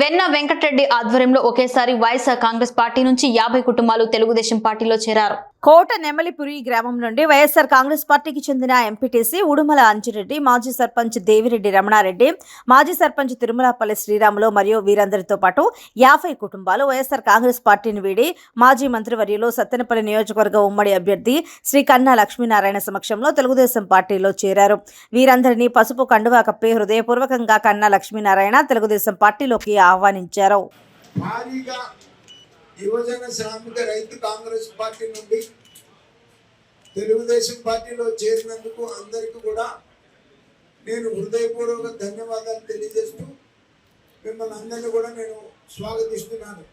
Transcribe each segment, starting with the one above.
వెన్న వెంకటరెడ్డి ఆధ్వర్యంలో ఒకేసారి వైఎస్ఆర్ కాంగ్రెస్ పార్టీ నుంచి యాభై కుటుంబాలు తెలుగుదేశం పార్టీలో చేరారు. కోట నెమలిపురి గ్రామం నుండి వైఎస్ఆర్ కాంగ్రెస్ పార్టీకి చెందిన ఎంపీటీసీ ఉడుమల అంజిరెడ్డి మాజీ సర్పంచ్ దేవిరెడ్డి రమణారెడ్డి మాజీ సర్పంచ్ తిరుమలపల్లి శ్రీరాములు మరియు వీరందరితో పాటు యాభై కుటుంబాలు వైఎస్ఆర్ కాంగ్రెస్ పార్టీని వీడి మాజీ మంత్రివర్యులు సత్తెనపల్లి నియోజకవర్గ ఉమ్మడి అభ్యర్థి శ్రీ కన్నా లక్ష్మీనారాయణ సమక్షంలో తెలుగుదేశం పార్టీలో చేరారు. వీరందరినీ పసుపు కండువా కప్పి హృదయపూర్వకంగా కన్నా లక్ష్మీనారాయణ తెలుగుదేశం పార్టీలోకి ఆహ్వానించారు. భారీగా యువజన శ్రామిక రైతు కాంగ్రెస్ పార్టీ నుండి తెలుగుదేశం పార్టీలో చేరినందుకు అందరికీ కూడా నేను హృదయపూర్వక ధన్యవాదాలు తెలియజేస్తూ మిమ్మల్ని అందరినీ కూడా నేను స్వాగతిస్తున్నాను.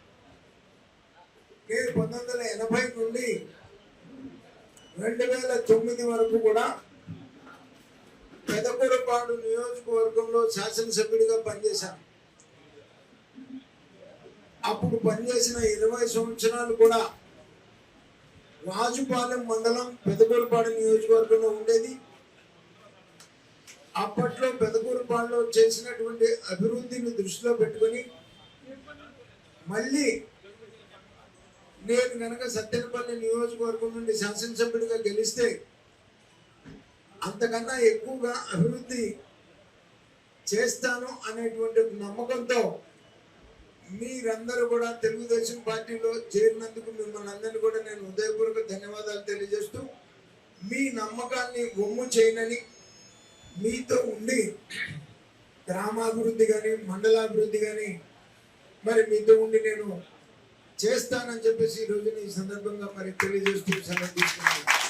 నేను పంతొమ్మిది వందల ఎనభై నుండి రెండు వేల తొమ్మిది వరకు కూడా పెదకూరపాడు నియోజకవర్గంలో శాసనసభ్యుడిగా పనిచేశాను. అప్పుడు పనిచేసిన ఇరవై సంవత్సరాలు కూడా రాజుపాలెం మండలం పెదకూరుపాడు నియోజకవర్గంలో ఉండేది. అప్పట్లో పెదకూరుపాడులో చేసినటువంటి అభివృద్ధిని దృష్టిలో పెట్టుకొని మళ్ళీ నేను కనుక సత్యనపల్లి నియోజకవర్గం నుండి శాసనసభ్యుడిగా గెలిస్తే అంతకన్నా ఎక్కువగా అభివృద్ధి చేస్తాను అనేటువంటి నమ్మకంతో మీరందరూ కూడా తెలుగుదేశం పార్టీలో చేరినందుకు మిమ్మల్ని అందరినీ కూడా నేను హృదయపూర్వక ధన్యవాదాలు తెలియజేస్తూ మీ నమ్మకాన్ని ఒమ్ము చేయనని మీతో ఉండి గ్రామాభివృద్ధి కానీ మండలాభివృద్ధి కానీ మరి మీతో ఉండి నేను చేస్తానని చెప్పేసి ఈ ఈ సందర్భంగా మరి తెలియజేస్తూ సెలవు తీసుకున్నాను